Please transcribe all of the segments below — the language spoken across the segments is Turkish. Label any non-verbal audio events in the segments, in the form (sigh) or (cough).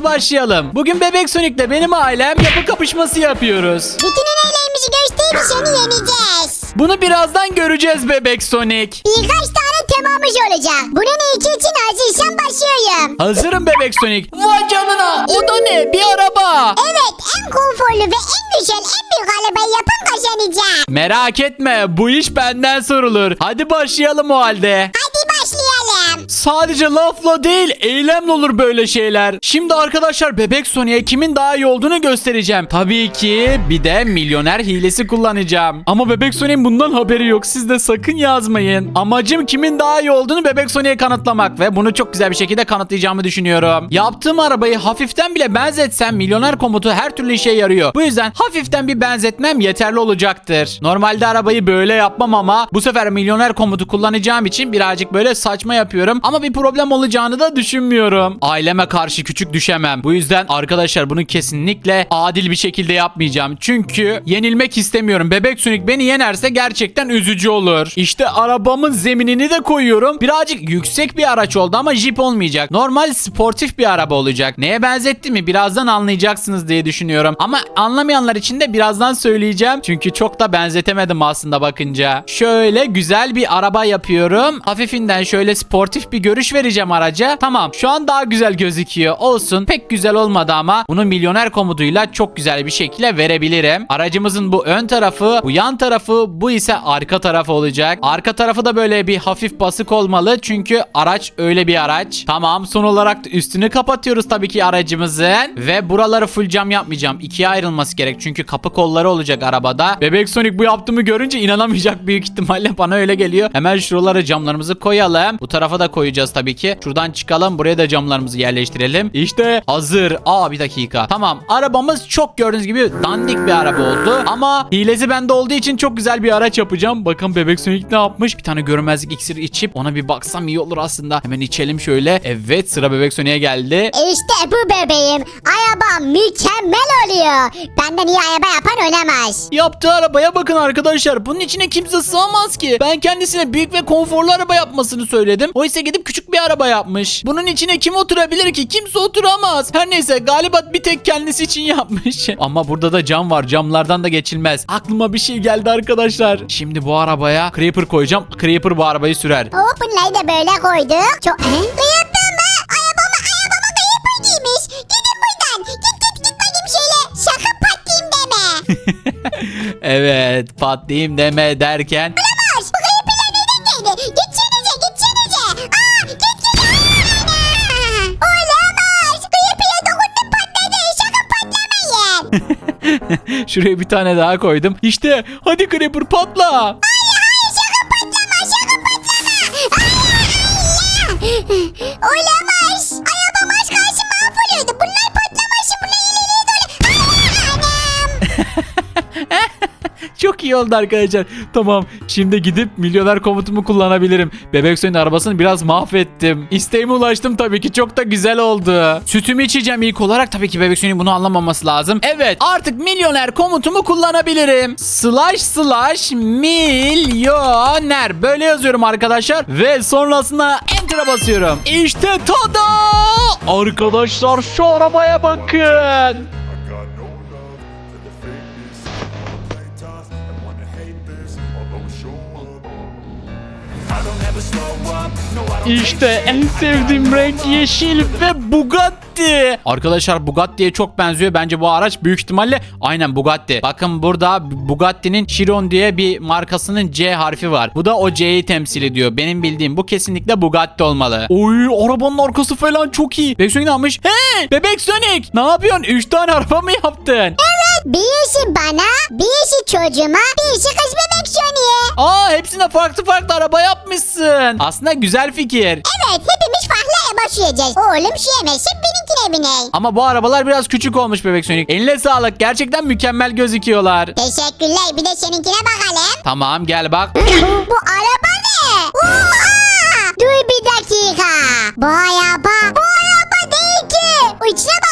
Hadi başlayalım. Bugün Bebek Sonic'le benim ailem yapı kapışması yapıyoruz. Bütün önerilerimizi gösterip seni yeneceğiz. Bunu birazdan göreceğiz Bebek Sonic. Birkaç tane temamız olacak. Bunun ilki için hazırsan başlıyorum. Hazırım Bebek Sonic. Vay canına o da ne bir araba. Evet en konforlu ve en güzel en büyük arabayı yapan kazanacak. Merak etme bu iş benden sorulur. Hadi başlayalım o halde. Hadi Sadece lafla değil eylemle olur böyle şeyler. Şimdi arkadaşlar Bebek Sonic'e kimin daha iyi olduğunu göstereceğim. Tabii ki bir de milyoner hilesi kullanacağım. Ama Bebek Sonic'in bundan haberi yok. Siz de sakın yazmayın. Amacım kimin daha iyi olduğunu Bebek Sonic'e kanıtlamak ve bunu çok güzel bir şekilde kanıtlayacağımı düşünüyorum. Yaptığım arabayı hafiften bile benzetsem milyoner komutu her türlü işe yarıyor. Bu yüzden hafiften bir benzetmem yeterli olacaktır. Normalde arabayı böyle yapmam ama bu sefer milyoner komutu kullanacağım için birazcık böyle saçma yapıyorum. Ama bir problem olacağını da düşünmüyorum. Aileme karşı küçük düşemem. Bu yüzden arkadaşlar bunu kesinlikle adil bir şekilde yapmayacağım. Çünkü yenilmek istemiyorum. Bebek Sonic beni yenerse gerçekten üzücü olur. İşte arabamın zeminini de koyuyorum. Birazcık yüksek bir araç oldu ama jip olmayacak. Normal sportif bir araba olacak. Neye benzetti mi birazdan anlayacaksınız diye düşünüyorum. Ama anlamayanlar için de birazdan söyleyeceğim. Çünkü çok da benzetemedim aslında bakınca. Şöyle güzel bir araba yapıyorum. Hafifinden şöyle sportif bir görüş vereceğim araca. Tamam şu an daha güzel gözüküyor. Olsun pek güzel olmadı ama bunu milyoner komutuyla çok güzel bir şekilde verebilirim. Aracımızın bu ön tarafı, bu yan tarafı, bu ise arka tarafı olacak. Arka tarafı da böyle bir hafif basık olmalı. Çünkü araç öyle bir araç. Tamam son olarak da üstünü kapatıyoruz tabii ki aracımızın. Ve buraları full cam yapmayacağım. İkiye ayrılması gerek. Çünkü kapı kolları olacak arabada. Bebek Sonic bu yaptığımı görünce inanamayacak büyük ihtimalle bana öyle geliyor. Hemen şuralara camlarımızı koyalım. Bu tarafa da koyacağız tabii ki. Şuradan çıkalım. Buraya da camlarımızı yerleştirelim. İşte hazır. Aa bir dakika. Tamam. Arabamız çok gördüğünüz gibi dandik bir araba oldu. Ama hilesi bende olduğu için çok güzel bir araç yapacağım. Bakın Bebek Sonic ne yapmış? Bir tane görünmezlik iksiri içip ona bir baksam iyi olur aslında. Hemen içelim şöyle. Evet sıra Bebek Sonic'e geldi. İşte bu bebeğim. Araba mükemmel oluyor. Benden iyi araba yapan ölemez. Yaptığı arabaya bakın arkadaşlar. Bunun içine kimse sığamaz ki. Ben kendisine büyük ve konforlu araba yapmasını söyledim. O ise gidip küçük bir araba yapmış. Bunun içine kim oturabilir ki? Kimse oturamaz. Her neyse galiba bir tek kendisi için (laughs) yapmış. Ama burada da cam var. Camlardan da geçilmez. Aklıma bir şey geldi arkadaşlar. Şimdi bu arabaya Creeper koyacağım. Creeper bu arabayı sürer. Hop bunları da böyle koyduk. Çok... Kıyıttın mı? Arabama arabama kıyıpır giymiş. Gidin buradan. Git git git bakayım şöyle. Sakın patlayayım deme. (laughs) Evet patlayayım deme derken. Şuraya bir tane daha koydum. İşte hadi Creeper patla. Olamaz. Arabam Çok iyi oldu arkadaşlar. Tamam şimdi gidip milyoner komutumu kullanabilirim. Bebek Suyun arabasını biraz mahvettim. İsteğime ulaştım tabii ki çok da güzel oldu. Sütümü içeceğim ilk olarak tabii ki Bebek Suyun bunu anlamaması lazım. Evet artık milyoner komutumu kullanabilirim. Slash slash milyoner. Böyle yazıyorum arkadaşlar. Ve sonrasında enter'a basıyorum. İşte tada! Arkadaşlar şu arabaya bakın. İşte en sevdiğim renk yeşil ve Bugatti. Arkadaşlar Bugatti'ye çok benziyor. Bence bu araç büyük ihtimalle aynen Bugatti. Bakın burada Bugatti'nin Chiron diye bir markasının C harfi var. Bu da o C'yi temsil ediyor. Benim bildiğim bu kesinlikle Bugatti olmalı. Oy arabanın arkası falan çok iyi. Bebek Sonic ne yapmış? He Bebek Sonic ne yapıyorsun? 3 tane araba mı yaptın? Birisi bana, birisi çocuğuma, birisi kız bebek Sony'e. Aa hepsine farklı farklı araba yapmışsın. Aslında güzel fikir. Evet hepimiz farklı araba süreceğiz. Oğlum süremezsin benimkine biney. Ama bu arabalar biraz küçük olmuş bebek Sonic. Eline sağlık. Gerçekten mükemmel gözüküyorlar. Teşekkürler bir de seninkine bakalım. Tamam gel bak. (laughs) bu araba ne? Oha! Dur bir dakika. Bu araba, bu araba değil ki. Bakmam gerek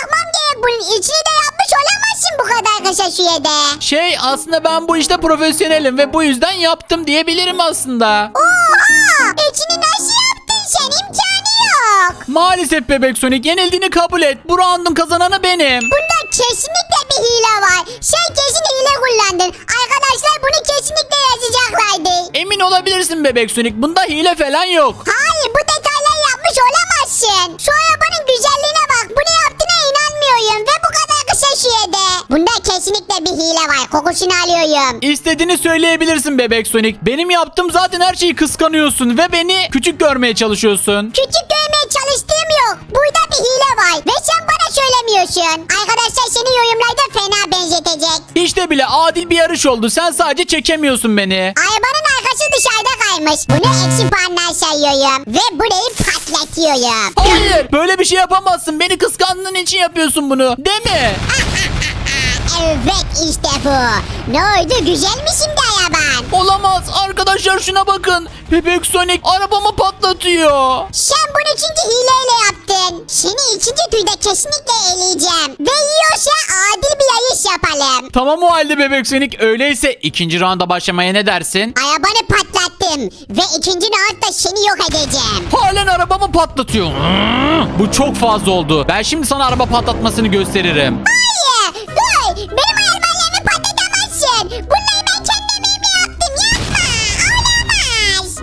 bunun. İçini de yapmış olamazsın bu kadar kısa sürede. Şey aslında ben bu işte profesyonelim ve bu yüzden yaptım diyebilirim aslında. Oha! İçini nasıl yaptın sen? İmkanı yok. Maalesef bebek Sonic yenildiğini kabul et. Bu roundun kazananı benim. Bunda kesinlikle bir hile var. Sen kesin hile kullandın. Arkadaşlar bunu kesinlikle yazacaklardı. Emin olabilirsin bebek Sonic. Bunda hile falan yok. Hayır bu detayları yapmış olamazsın. Şu arabanın güzelliğine bak. Bunu yaptığına inanmıyorum. Ve bu kadar kısa. Bunda kesinlikle bir hile var. Kokusunu alıyorum. İstediğini söyleyebilirsin bebek Sonic. Benim yaptığım zaten her şeyi kıskanıyorsun ve beni küçük görmeye çalışıyorsun. Küçük görmeye çalıştığım yok. Burada bir hile var. Ve sen bana söylemiyorsun. Arkadaşlar seni yorumlarda fena benzetecek. Hiç de bile adil bir yarış oldu. Sen sadece çekemiyorsun beni. Arabanın arkası dışarıda kaymış. Bunu eksi puanlar sayıyorum. Ve burayı patlatıyorum. Hayır. Böyle bir şey yapamazsın. Beni kıskandığın için yapıyorsun bunu. Değil mi? Evet işte bu. Ne oldu güzel mi şimdi araban? Olamaz. Arkadaşlar şuna bakın. Bebek Sonic arabamı patlatıyor. Sen bunu çünkü hileyle yaptın. Seni ikinci turda kesinlikle eleyeceğim. Ve yiyorsa adil bir yarış yapalım. Tamam o halde bebek Sonic. Öyleyse ikinci rounda başlamaya ne dersin? Arabanı patlattım. Ve ikinci roundda seni yok edeceğim. Halen arabamı patlatıyor. Hmm, Bu çok fazla oldu. Ben şimdi sana araba patlatmasını gösteririm. Hayır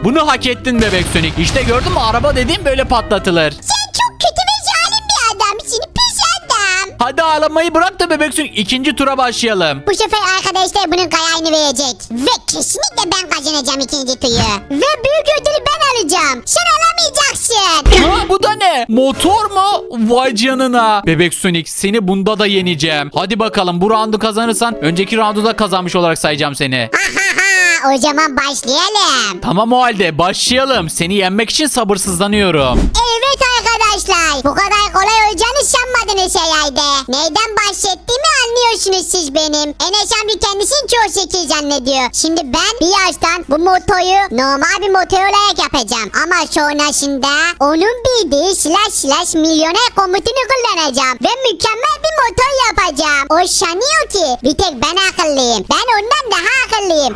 Bunu hak ettin bebek Sonic. İşte gördün mü araba dediğim böyle patlatılır. Sen çok kötü ve zalim bir adamsın. Pis adam. Hadi ağlamayı bırak da bebek Sonic ikinci tura başlayalım. Bu sefer arkadaşlar bunun kararını verecek. Ve kesinlikle ben kazanacağım ikinci tuyu. Ve büyük ödülü ben alacağım. Sen alamayacaksın. Ha, bu da ne? Motor mu? Vay canına. Bebek Sonic seni bunda da yeneceğim. Hadi bakalım bu roundu kazanırsan önceki roundu da kazanmış olarak sayacağım seni. Ahaha, o zaman başlayalım. Tamam o halde başlayalım. Seni yenmek için sabırsızlanıyorum. Evet arkadaşlar. Bu kadar kolay olacağını sanmadınız herhalde. Neyden bahsettiğimi anlıyorsunuz siz benim. Enes amca kendisini çok zeki zannediyor. Şimdi ben bir yaştan bu motoyu normal bir motor olarak yapacağım. Ama sonrasında onun bildiği slash slash milyoner komutunu kullanacağım. Ve mükemmel bir motor yapacağım. O sanıyor ki bir tek ben akıllıyım. Ben ondan daha akıllıyım.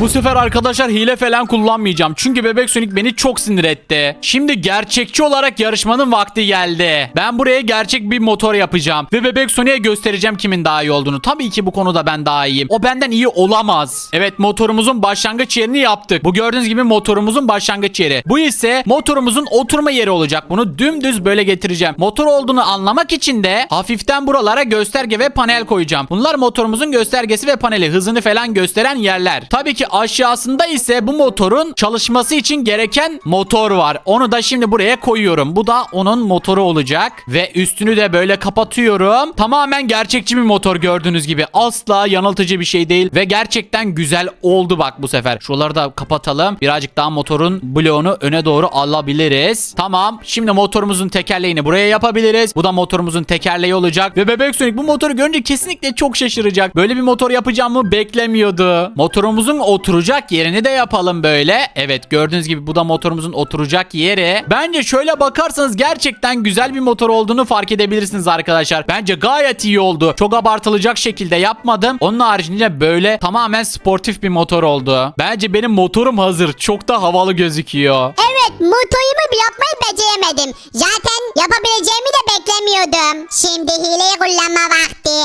Bu sefer arkadaşlar hile falan kullanmayacağım. Çünkü Bebek Sonic beni çok sinir etti. Şimdi gerçekçi olarak yarışmanın vakti geldi. Ben buraya gerçek bir motor yapacağım. Ve Bebek Sonic'e göstereceğim kimin daha iyi olduğunu. Tabii ki bu konuda ben daha iyiyim. O benden iyi olamaz. Evet motorumuzun başlangıç yerini yaptık. Bu gördüğünüz gibi motorumuzun başlangıç yeri. Bu ise motorumuzun oturma yeri olacak. Bunu dümdüz böyle getireceğim. Motor olduğunu anlamak için de hafiften buralara gösterge ve panel koyacağım. Bunlar motorumuzun göstergesi ve paneli. Hızını falan gösteren yerler. Tabii ki aşağısında ise bu motorun çalışması için gereken motor var. Onu da şimdi buraya koyuyorum. Bu da onun motoru olacak. Ve üstünü de böyle kapatıyorum. Tamamen gerçekçi bir motor gördüğünüz gibi. Asla yanıltıcı bir şey değil. Ve gerçekten güzel oldu bak bu sefer. Şuraları da kapatalım. Birazcık daha motorun bloğunu öne doğru alabiliriz. Tamam. Şimdi motorumuzun tekerleğini buraya yapabiliriz. Bu da motorumuzun tekerleği olacak. Ve Bebek Sonic bu motoru görünce kesinlikle çok şaşıracak. Böyle bir motor yapacağımı beklemiyordu. Motorumuzun oturacak yerini de yapalım böyle. Evet gördüğünüz gibi bu da motorumuzun oturacak yeri. Bence şöyle bakarsanız gerçekten güzel bir motor olduğunu fark edebilirsiniz arkadaşlar. Bence gayet iyi oldu. Çok abartılacak şekilde yapmadım. Onun haricinde böyle tamamen sportif bir motor oldu. Bence benim motorum hazır. Çok da havalı gözüküyor. Evet motorumu bir yapmayı beceremedim. Zaten yapabileceğimi de beklemiyordum. Şimdi hileyi kullanma vakti.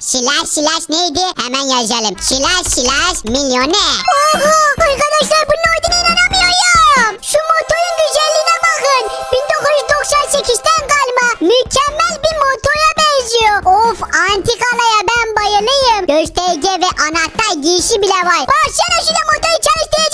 slash slash neydi? Hemen yazalım. Slash slash milyoner. Oha arkadaşlar bunun olduğuna inanamıyorum. Şu motorun güzelliğine bakın. 1998'ten kalma. Mükemmel bir motora benziyor. Of antikalaya ben bayılıyım. Gösterge ve anahtar girişi bile var. Baksana şuna motoru var.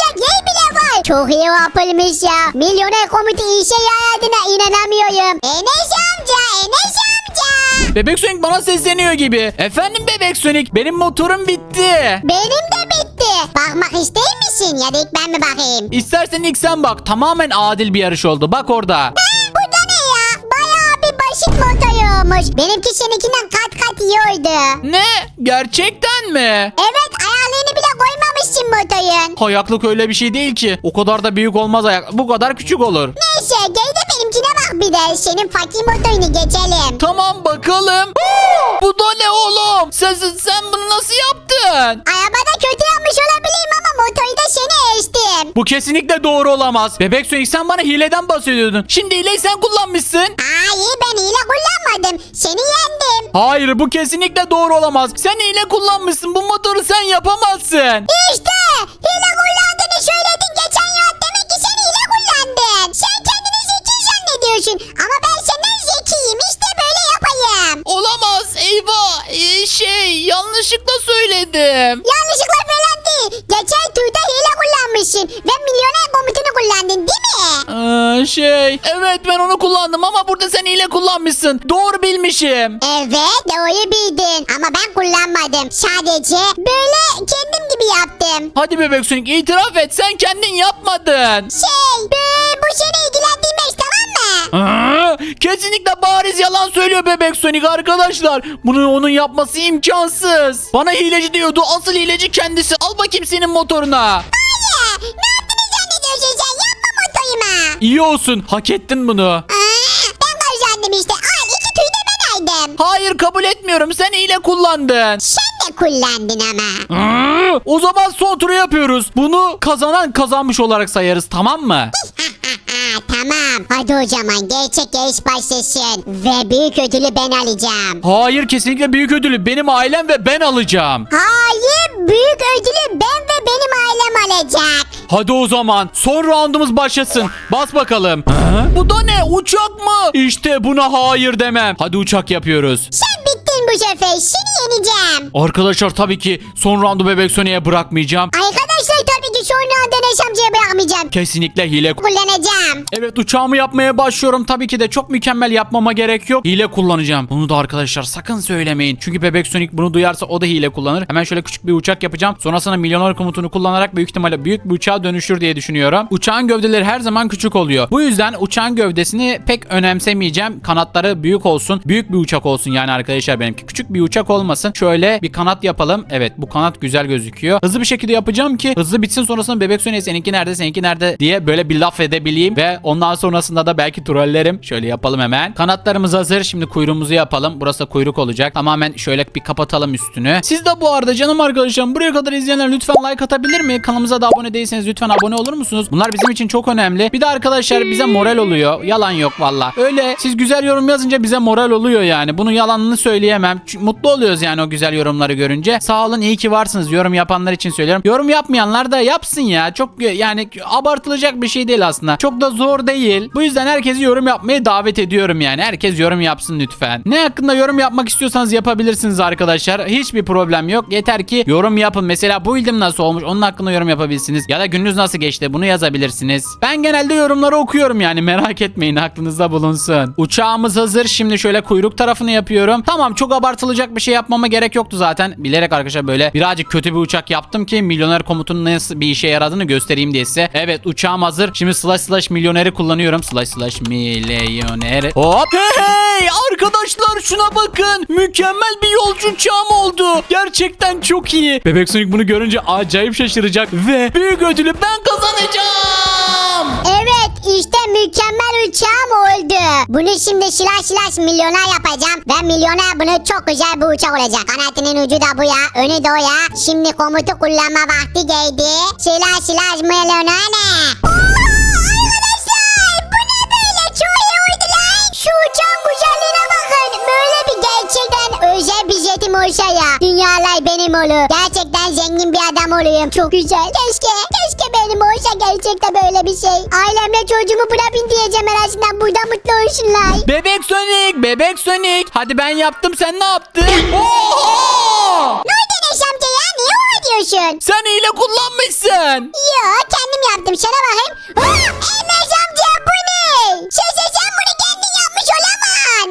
Çok iyi yapılmış ya. Milyoner komutu işe yaradığına inanamıyorum. Enes amca, Enes amca. Bebek Sonic bana sesleniyor gibi. Efendim Bebek Sonic benim motorum bitti. Benim de bitti. Bakmak ister misin? Ya da ilk ben mi bakayım? İstersen ilk sen bak. Tamamen adil bir yarış oldu. Bak orada. Bu da ne ya? Bayağı bir basit motor olmuş. Benimki seninkinden kat kat iyi oldu. Ne? Gerçekten mi? Evet Ayaklık öyle bir şey değil ki. O kadar da büyük olmaz ayak. Bu kadar küçük olur. Neyse gel de benimkine bak bir de. Senin fakir motorunu geçelim. Tamam bakalım. Bu da ne oğlum? Sen, sen, sen bunu nasıl yaptın? Arabada kötü yapmış olabilirim ama motoru da seni ezdim. Bu kesinlikle doğru olamaz. Bebek Sonic sen bana hileden bahsediyordun. Şimdi hileyi sen kullanmışsın. Hayır ben hile kullanmadım. Seni yendim. Hayır bu kesinlikle doğru olamaz. Sen hile kullanmışsın. Bu motoru sen yapamazsın. İşte yanlışlıkla söyledim. Yanlışlıkla falan değil. Geçen turda hile kullanmışsın. Ve milyoner komutunu kullandın değil mi? Ee, şey evet ben onu kullandım ama burada sen hile kullanmışsın. Doğru bilmişim. Evet doğru bildin. Ama ben kullanmadım. Sadece böyle kendim gibi yaptım. Hadi bebek Sonic itiraf et sen kendin yapmadın. Şey be, bu tamam mı? Aa, kesinlikle bariz yalan söylüyor bebek Sonic arkadaşlar. Bunu onun yapması imkansız. Bana hileci diyordu. Asıl hileci kendisi. Al bakayım senin motoruna. Ya, ne yaptığını zannediyorsun sen? Yapma motoyuma. İyi olsun. Hak ettin bunu. Aa, ben kazandım işte. Al iki tüy de ben aldım. Hayır kabul etmiyorum. Sen hile kullandın. Sen de kullandın ama. O zaman son turu yapıyoruz. Bunu kazanan kazanmış olarak sayarız tamam mı? (laughs) tamam. Hadi o zaman gerçek yarış başlasın. Ve büyük ödülü ben alacağım. Hayır kesinlikle büyük ödülü benim ailem ve ben alacağım. Hayır büyük ödülü ben ve benim ailem alacak. Hadi o zaman son roundumuz başlasın. Bas bakalım. Bu da ne? Uçak mı? İşte buna hayır demem. Hadi uçak yapıyoruz. Sen bu sefer. Seni yeneceğim. Arkadaşlar tabii ki son roundu Bebek Sony'e bırakmayacağım. Arkadaşlar tabii ki sonra Deniz amcaya bırakmayacağım. Kesinlikle hile Kullanacağım. Evet uçağımı yapmaya başlıyorum. Tabii ki de çok mükemmel yapmama gerek yok. Hile kullanacağım. Bunu da arkadaşlar sakın söylemeyin. Çünkü Bebek Sonic bunu duyarsa o da hile kullanır. Hemen şöyle küçük bir uçak yapacağım. Sonrasında milyoner komutunu kullanarak büyük ihtimalle büyük bir uçağa dönüşür diye düşünüyorum. Uçağın gövdeleri her zaman küçük oluyor. Bu yüzden uçağın gövdesini pek önemsemeyeceğim. Kanatları büyük olsun. Büyük bir uçak olsun yani arkadaşlar benimki. Küçük bir uçak olmasın. Şöyle bir kanat yapalım. Evet bu kanat güzel gözüküyor. Hızlı bir şekilde yapacağım ki hızlı bitsin sonrasında Bebek Sonic seninki nerede seninki nerede diye böyle bir laf edebileyim ve ondan sonrasında da belki trollerim. Şöyle yapalım hemen. Kanatlarımız hazır. Şimdi kuyruğumuzu yapalım. Burası da kuyruk olacak. Tamamen şöyle bir kapatalım üstünü. Siz de bu arada canım arkadaşlarım buraya kadar izleyenler lütfen like atabilir mi? Kanalımıza da abone değilseniz lütfen abone olur musunuz? Bunlar bizim için çok önemli. Bir de arkadaşlar bize moral oluyor. Yalan yok valla. Öyle siz güzel yorum yazınca bize moral oluyor yani. Bunu yalanını söyleyemem. Çünkü mutlu oluyoruz yani o güzel yorumları görünce. Sağ olun iyi ki varsınız. Yorum yapanlar için söylüyorum. Yorum yapmayanlar da yapsın ya. Çok yani abartılacak bir şey değil aslında. Çok da zor değil. Bu yüzden herkesi yorum yapmaya davet ediyorum yani. Herkes yorum yapsın lütfen. Ne hakkında yorum yapmak istiyorsanız yapabilirsiniz arkadaşlar. Hiçbir problem yok. Yeter ki yorum yapın. Mesela bu ildim nasıl olmuş onun hakkında yorum yapabilirsiniz. Ya da gününüz nasıl geçti bunu yazabilirsiniz. Ben genelde yorumları okuyorum yani merak etmeyin aklınızda bulunsun. Uçağımız hazır. Şimdi şöyle kuyruk tarafını yapıyorum. Tamam çok abartılacak bir şey yapmama gerek yoktu zaten. Bilerek arkadaşlar böyle birazcık kötü bir uçak yaptım ki milyoner komutunun nasıl bir işe yaradığını göstereyim diye size. Evet uçağım hazır. Şimdi slash slash milyoneri kullanıyorum. Slash slash milyoner. Hop. Hey hey arkadaşlar şuna bakın. Mükemmel bir yolcu uçağım oldu. Gerçekten çok iyi. Bebek Sonic bunu görünce acayip şaşıracak ve büyük ödülü ben kazanacağım. Evet işte mükemmel uçağım oldu. Bunu şimdi şilaş şilaş milyoner yapacağım. Ve milyoner bunu çok güzel bir uçak olacak. Kanatının ucu da bu ya. Önü de o ya. Şimdi komutu kullanma vakti geldi. Şilaş şilaş milyoner ne? Oha jetim olsa ya. Dünyalar benim olur. Gerçekten zengin bir adam olayım. Çok güzel. Keşke, keşke benim olsa gerçekten böyle bir şey. Ailemle çocuğumu buna bindireceğim en azından. Burada mutlu olsunlar. Bebek Sonic, Bebek Sonic. Hadi ben yaptım sen ne yaptın? Oha! Ne oldu amca ya? Niye o diyorsun? Sen hile kullanmışsın. Yo kendim yaptım. Sana bakayım. Aa,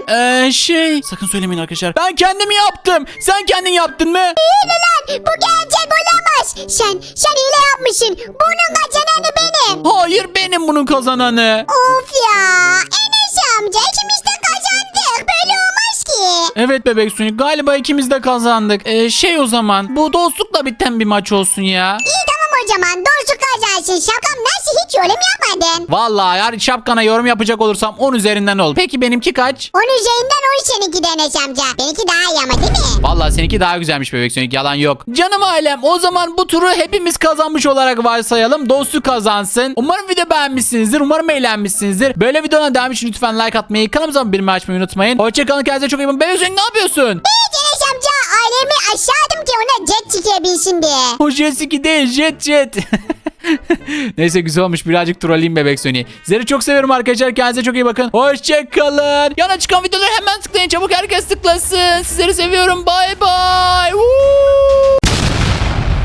Ee şey sakın söylemeyin arkadaşlar. Ben kendim yaptım. Sen kendin yaptın mı? Hile lan bu gerçek olamaz. Sen, sen hile yapmışsın. Bunun kazananı benim. Hayır benim bunun kazananı. Of ya. Enes amca ikimiz de kazandık. Böyle olmaz ki. Evet bebek Sonic galiba ikimiz de kazandık. Ee, şey o zaman bu dostlukla biten bir maç olsun ya. İyi zaman doğrusu kazansın. Şapkam nasıl hiç yorum yapmadın? Vallahi eğer şapkana yorum yapacak olursam 10 üzerinden ol. Peki benimki kaç? Onun üzerinden on seninki de Enes amca. Benimki daha iyi ama değil mi? Vallahi seninki daha güzelmiş bebek Sonic yalan yok. Canım ailem o zaman bu turu hepimiz kazanmış olarak varsayalım. Dostu kazansın. Umarım video beğenmişsinizdir. Umarım eğlenmişsinizdir. Böyle videolara devam için lütfen like atmayı, kanalımıza bildirim açmayı unutmayın. Hoşçakalın kendinize çok iyi bakın. Bebek Sonic ne yapıyorsun? Evet Ailemi aşağıdım ki ona jet çıkabilsin diye. O Jet değil jet jet. (laughs) Neyse güzel olmuş birazcık trolleyim bebek Sony. Sizleri çok seviyorum arkadaşlar. Kendinize çok iyi bakın. Hoşçakalın. Yana çıkan videoları hemen tıklayın. Çabuk herkes tıklasın. Sizleri seviyorum. Bay bay.